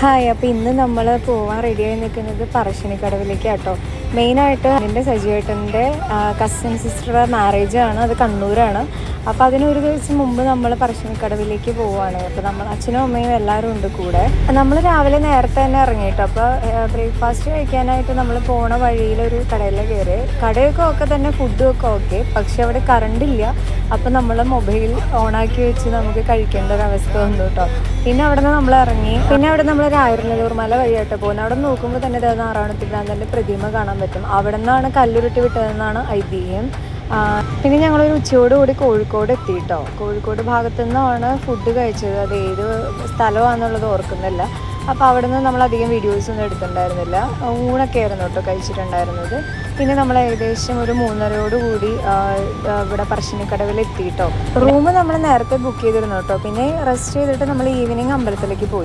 Hi അപ്പോൾ ഇന്ന് നമ്മൾ പോവാൻ റെഡിയായി നിൽക്കുന്നത് പറശ്ശിനിക്കടവിലേക്ക് കേട്ടോ മെയിനായിട്ട് എന്റെ സജീവേട്ടന്റെ കസിൻ സിസ്റ്ററുടെ ആണ്. അത് കണ്ണൂരാണ്. അപ്പോൾ അതിന് ഒരു ദിവസം മുമ്പ് നമ്മൾ പറശ്ശിനിക്കടവിലേക്ക് പോവുകയാണ് അപ്പോൾ നമ്മൾ അച്ഛനും അമ്മയും എല്ലാവരും ഉണ്ട് കൂടെ. നമ്മൾ രാവിലെ നേരത്തെ തന്നെ ഇറങ്ങിയിട്ടോ? അപ്പോൾ ബ്രേക്ക്ഫാസ്റ്റ് കഴിക്കാനായിട്ട് നമ്മൾ പോണ വഴിയിലൊരു കടയിൽ കയറി കടയൊക്കെ ഒക്കെ തന്നെ ഫുഡും ഒക്കെ ഓക്കെ പക്ഷെ അവിടെ കറണ്ട് ഇല്ല. അപ്പോൾ നമ്മൾ മൊബൈൽ ഓണാക്കി വെച്ച് നമുക്ക് കഴിക്കേണ്ട ഒരു അവസ്ഥ വന്നു കേട്ടോ. പിന്നെ അവിടെ നിന്ന് നമ്മൾ ഇറങ്ങി. പിന്നെ അവിടെ നമ്മൾ രായരനല്ലൂർ മല വഴിയായിട്ട് പോകുന്നത് അവിടെ നോക്കുമ്പോൾ തന്നെ ദേ നാറാണത്തിന്റെ പ്രതിമ കാണാൻ പറ്റും. അവിടെ നിന്നാണ് കല്ലുരുട്ടി വിട്ടതെന്നാണ് ഐതിഹ്യം. പിന്നെ ഞങ്ങളൊരു ഉച്ചയോട് കൂടി കോഴിക്കോട് എത്തി കേട്ടോ കോഴിക്കോട് ഭാഗത്തു നിന്നാണ് ഫുഡ് കഴിച്ചത്. അത് ഏത് സ്ഥലമാണെന്നുള്ളത് ഓർക്കുന്നില്ല. അപ്പോൾ അവിടെ നിന്ന് നമ്മൾ അധികം വീഡിയോസ് ഒന്നും എടുത്തിട്ടുണ്ടായിരുന്നില്ല. ഊണൊക്കെ ആയിരുന്നു കേട്ടോ കഴിച്ചിട്ടുണ്ടായിരുന്നത്. പിന്നെ നമ്മൾ ഏകദേശം ഒരു മൂന്നരയോട് കൂടി ആ, ആ, ഇവിടെ പറശ്ശിനിക്കടവിൽ എത്തി കേട്ടോ റൂം നമ്മൾ നേരത്തെ ബുക്ക് ചെയ്തിരുന്നു കേട്ടോ പിന്നെ റെസ്റ്റ് ചെയ്തിട്ട് നമ്മൾ ഈവനിങ് അമ്പലത്തിലേക്ക് പോയി.